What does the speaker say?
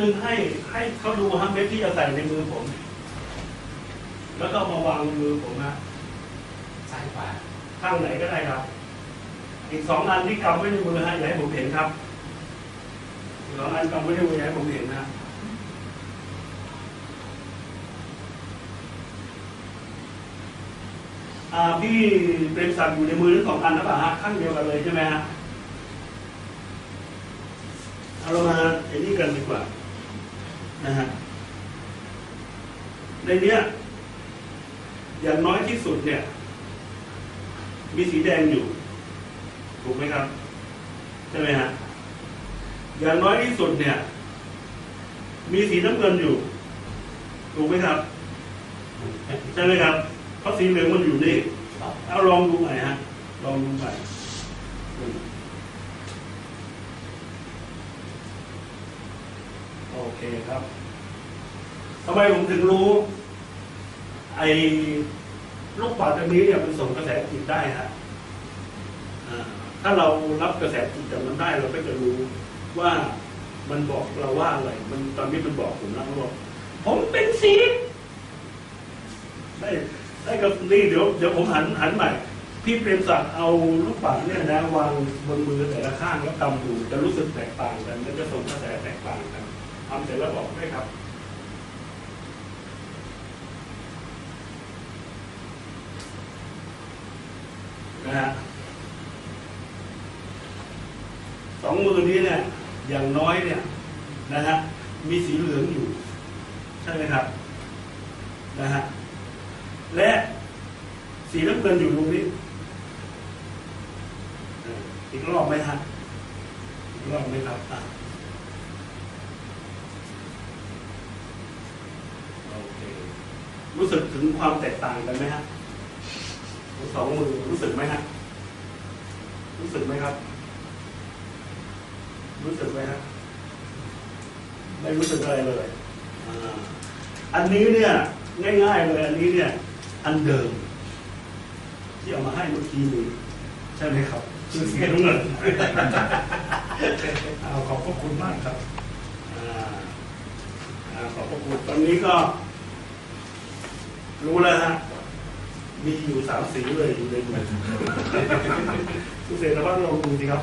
ซึ่งให้ให้เขาดูฮะเม็ดที่จะใส่ในมือผม แล้วก็มาวางในมือผมนะซ้ายขวาข้างไหนก็ได้ครับ อีกสองอันที่กำไว้ในมือฮะอย่าให้ผมเห็นครับอีกสองอันกำไว้ในมืออย่าให้ผมเห็นนะอ่าพี่เป็นสัตว์อยู่ในมือทั้งสองอันนะป่ะฮะข้างเดียวกันเลยใช่ไหมฮะเอาเรามาไอ้นี่กันดีกว่า นะฮะในเนี้ย อย่างน้อยที่สุดเนี่ย มีสีแดงอยู่ ถูกไหมครับ ใช่ไหมฮะอย่างน้อยที่สุดเนี่ย มีสีน้ำเงินอยู่ ถูกไหมครับ ใช่ไหมครับ เพราะสีเหลืองมันอยู่นี่ครับเอาลองดูใหม่ฮะ ลองดูใหม่อืม โอเคครับทำไมผมถึงรู้ ไอ้ลูกปัดอันนี้เนี่ยมันส่งกระแสจิตได้ฮะถ้าเรารับกระแสจิตจากมันได้เราก็จะรู้ว่ามันบอกเราว่าอะไร มันตอนนี้มันบอกผมแล้วมันบอกผมเป็นสีได้ได้กับนี่เดี๋ยวเดี๋ยวผมหันหันใหม่พี่เปรมศักดิ์เอาลูกปัดเนี่ยนะวางบนมือแต่ละข้างแล้วกำดูจะรู้สึกแตกต่างกันแล้วจะส่งกระแสแตกต่างกัน ทำเสร็จแล้วบอกด้วยครับนะฮะสองมือนี้เนี่ย อย่างน้อยเนี่ย นะฮะ มีสีเหลืองอยู่ ใช่ไหมครับ นะฮะ และสีน้ำเงินอยู่ตรงนี้ อีกรอบไหมฮะ อีกรอบไหมครับอะโอเค รู้สึกถึงความแตกต่างกันไหมฮะสองมือรู้สึกไหมฮะรู้สึกไหมครับ รู้สึกไหมฮะไม่รู้สึกอะไรเลยอ่าอันนี้เนี่ยง่ายๆเลยอันนี้เนี่ย อันเดิม ที่เอามาให้เมื่อกี้นี้ใช่ไหมครับคือเสียเงินเอาขอบพระคุณมากครับอ่าอ่าขอบพระคุณตอนนี้ก็ รู้แล้วฮะ มีอยู่สามสีเลยอยู่ในมือคุณเศรษฐวัฒน์ลองดูสิครับ